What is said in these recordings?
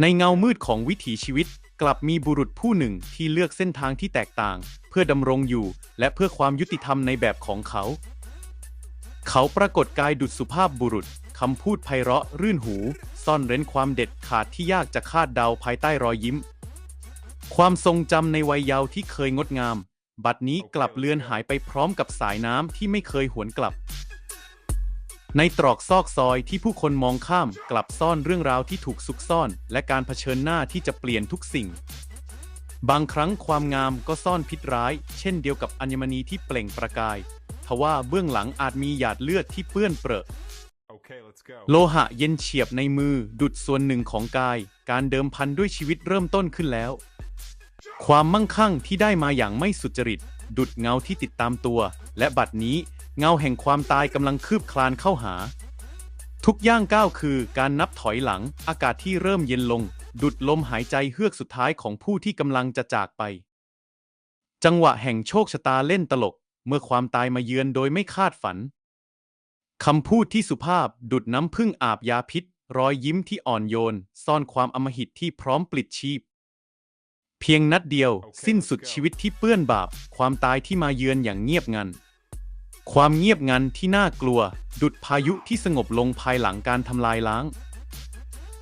ในเงามืดของวิถีชีวิต กลับมีบุรุษผู้หนึ่งที่เลือกเส้นทางที่แตกต่าง เพื่อดำรงอยู่ และเพื่อความยุติธรรมในแบบของเขา เขาปรากฏกายดุจสุภาพบุรุษคำพูดไพเราะรื่นหู ซ่อนเร้นความเด็ดขาดที่ยากจะคาดเดาภายใต้รอยยิ้ม ความทรงจำในวัยเยาว์ที่เคยงดงาม บัดนี้กลับเลือนหายไปพร้อมกับสายน้ำที่ไม่เคยหวนกลับ ในตรอกซอกซอยที่ผู้คนมองข้ามกลับซ่อนเรื่องราวที่ถูกซุกซ่อน และการเผชิญหน้าที่จะเปลี่ยนทุกสิ่ง บางครั้งความงามก็ซ่อนพิษร้าย เช่นเดียวกับอัญมณีที่เปล่งประกายทว่าเบื้องหลังอาจมีหยาดเลือดที่เปื้อนเปรอะ Okay, let's go. โลหะเย็นเฉียบในมือดุดส่วนหนึ่งของกาย การเดิมพันด้วยชีวิตเริ่มต้นขึ้นแล้ว ความมั่งคั่งที่ได้มาอย่างไม่สุจริต ดุดเงาที่ติดตามตัว และบัดนี้ เงาแห่งความตายกำลังคืบคลานเข้าหา ทุกย่างก้าวคือการนับถอยหลัง อากาศที่เริ่มเย็นลง ดุดลมหายใจเฮือกสุดท้ายของผู้ที่กำลังจะจากไป จังหวะแห่งโชคชะตาเล่นตลก เมื่อความตายมาเยือนโดยไม่คาดฝันคำพูดที่สุภาพดุดน้ำพึ่งอาบยาพิษ รอยยิ้มที่อ่อนโยน ซ่อนความอำมหิตที่พร้อมปลิดชีพ เพียงนัดเดียว สิ้นสุดชีวิตที่เปื้อนบาป ความตายที่มาเยือนอย่างเงียบงัน ความเงียบงันที่น่ากลัว ดุดพายุที่สงบลงภายหลังการทำลายล้าง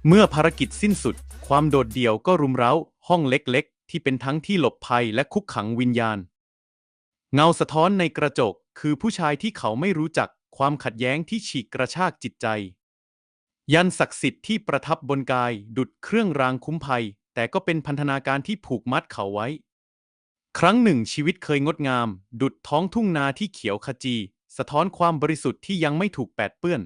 เมื่อภารกิจสิ้นสุด ความโดดเดี่ยวก็รุมเร้า ห้องเล็กๆ ที่เป็นทั้งที่หลบภัยและคุกขังวิญญาณ เงาสะท้อนในกระจก คือผู้ชายที่เขาไม่รู้จัก ความขัดแย้งที่ฉีกกระชากจิตใจ ยันศักดิ์สิทธิ์ที่ประทับบนกาย ดุดเครื่องรางคุ้มภัย แต่ก็เป็นพันธนาการที่ผูกมัดเขาไว้ ครั้งหนึ่งชีวิตเคยงดงาม ดุดท้องทุ่งนาที่เขียวขจี สะท้อนความบริสุทธิ์ที่ยังไม่ถูกแปดเปื้อน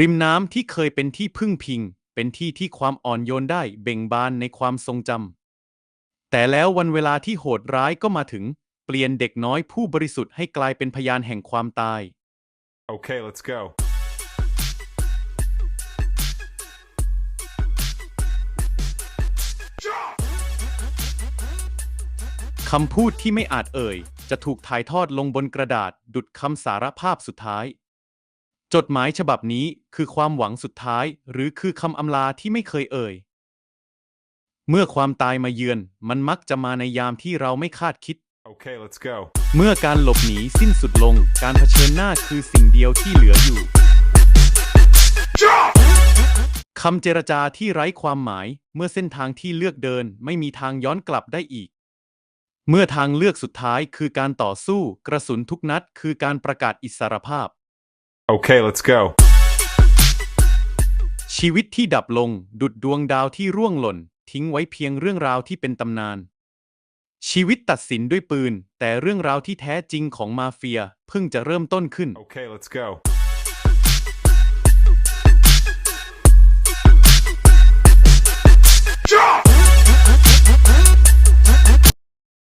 ริมน้ำที่เคยเป็นที่พึ่งพิง เป็นที่ที่ความอ่อนโยนได้เบ่งบานในความทรงจำแต่แล้ววันเวลาที่โหดร้ายก็มาถึง เปลี่ยนเด็กน้อยผู้บริสุทธิ์ให้กลายเป็นพยานแห่งความตาย Okay, let's go. คำพูดที่ไม่อาจเอ่ย จะถูกถ่ายทอดลงบนกระดาษ ดุดคำสารภาพสุดท้าย จดหมายฉบับนี้คือความหวังสุดท้าย หรือคือคำอำลาที่ไม่เคยเอ่ย เมื่อความตายมาเยือน มันมักจะมาในยามที่เราไม่คาดคิด Okay, let's go. เมื่อการหลบหนีสิ้นสุดลง การเผชิญหน้าคือสิ่งเดียวที่เหลืออยู่ คำเจรจาที่ไร้ความหมาย เมื่อเส้นทางที่เลือกเดินไม่มีทางย้อนกลับได้อีก เมื่อทางเลือกสุดท้ายคือการต่อสู้กระสุนทุกนัดคือการประกาศอิสรภาพ Okay, let's go. ชีวิตที่ดับลงดุดดวงดาวที่ร่วงหล่น ทิ้งไว้เพียงเรื่องราวที่เป็นตำนาน ชีวิตตัดสินด้วยปืน แต่เรื่องราวที่แท้จริงของมาเฟีย เพิ่งจะเริ่มต้นขึ้น Okay, let's go.